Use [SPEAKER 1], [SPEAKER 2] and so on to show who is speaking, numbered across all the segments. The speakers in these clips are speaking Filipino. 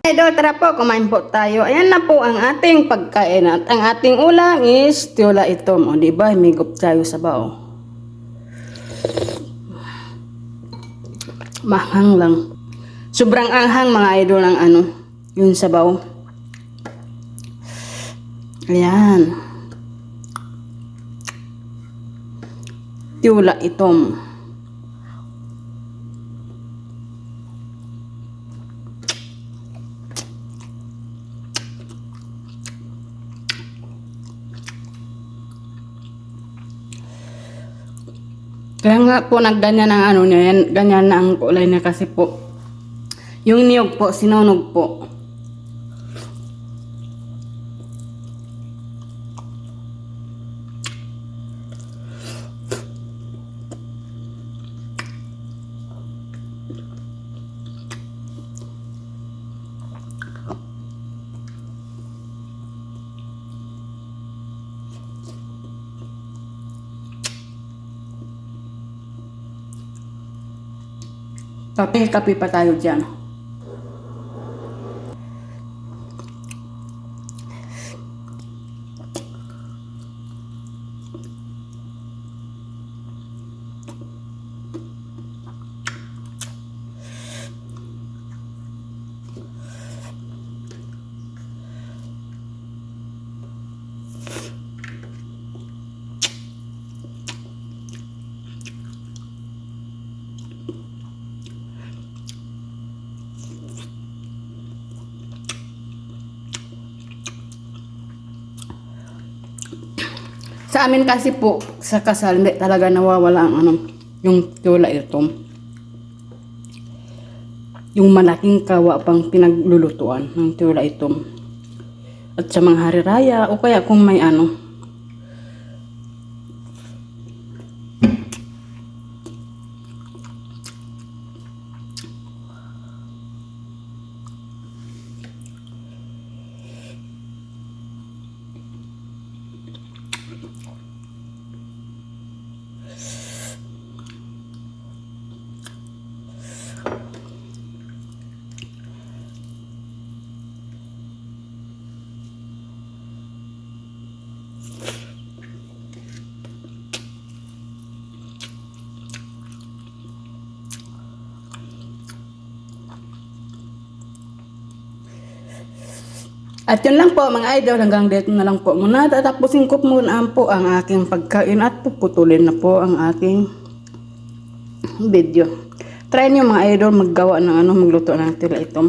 [SPEAKER 1] Idol, tara po, kumain po tayo. Ayan na po ang ating pagkain. At ang ating ulam is tiola itom. O, di ba? Himigop tayo sa bao. Mahang lang. Sobrang anghang mga idol ang ano, yun sabaw. Ayan. Tiola itom. Kaya nga po nagganyan ang ano niya, yan, ganyan na ang kulay niya kasi po. Yung niyog po, sinunog po. Kape-kape pa tayo dyan. Sa amin kasi po, sa kasal, hindi talaga nawawala ang ano, yung tula ito. Yung malaking kawa pang pinaglulutuan ng tula ito. At sa mga hari raya, o kaya kung may ano, At yun lang po mga idol, hanggang dito na lang po muna. Tatapusin ko muna po ang aking pagkain at puputulin na po ang aking video. Try nyo mga idol maggawa ng ano, magluto ng tila itom.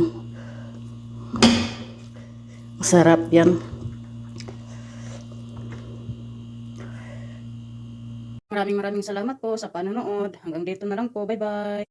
[SPEAKER 1] Masarap yan. Maraming maraming salamat po sa panonood. Hanggang dito na lang po. Bye bye.